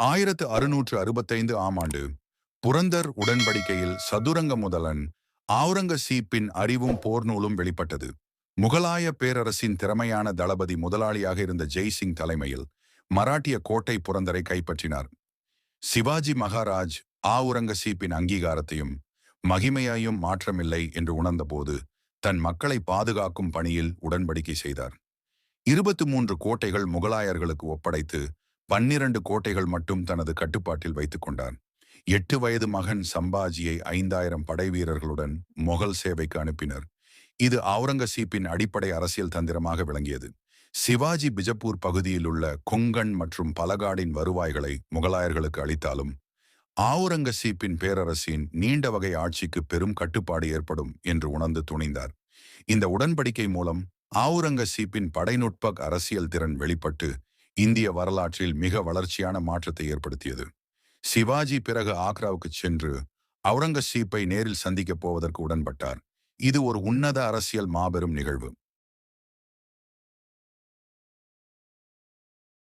ஆயிரத்து அறுநூற்று அறுபத்தைந்து ஆம் ஆண்டு புரந்தர் உடன்படிக்கையில் சதுரங்க முதலன் ஆவுரங்கசீப்பின் அறிவும் போர் நூலும் வெளிப்பட்டது. முகலாய பேரரசின் திறமையான தளபதி முதலாளியாக இருந்த ஜெய்சிங் தலைமையில் மராட்டிய கோட்டை புரந்தரை கைப்பற்றினார். சிவாஜி மகாராஜ் ஆவுரங்கசீப்பின் அங்கீகாரத்தையும் மகிமையையும் மாற்றமில்லை என்று உணர்ந்தபோது தன் மக்களை பாதுகாக்கும் பணியில் உடன்படிக்கை செய்தார். இருபத்து மூன்று கோட்டைகள் முகலாயர்களுக்கு ஒப்படைத்து பன்னிரண்டு கோட்டைகள் மட்டும் தனது கட்டுப்பாட்டில் வைத்துக் கொண்டான். எட்டு வயது மகன் சம்பாஜியை ஐந்தாயிரம் படை வீரர்களுடன் மொகல் சேவைக்கு அனுப்பினர். இது அவுரங்கசீப்பின் அடிப்படை அரசியல் தந்திரமாக விளங்கியது. சிவாஜி பிஜப்பூர் பகுதியில் உள்ள கொங்கன் மற்றும் பலகாடின் வருவாய்களை முகலாயர்களுக்கு அளித்தாலும் ஆவுரங்கசீப்பின் பேரரசின் நீண்ட வகை ஆட்சிக்கு பெரும் கட்டுப்பாடு ஏற்படும் என்று உணர்ந்து துணிந்தார். இந்த உடன்படிக்கை மூலம் ஆவுரங்கசீப்பின் படைநுட்ப அரசியல் திறன் வெளிப்பட்டு இந்திய வரலாற்றில் மிக வளர்ச்சியான மாற்றத்தை ஏற்படுத்தியது. சிவாஜி பிறகு ஆக்ராவுக்கு சென்று அவுரங்கசீப்பை நேரில் சந்திக்கப் போவதற்கு உடன்பட்டார். இது ஒரு உன்னத அரசியல் மாபெரும் நிகழ்வு.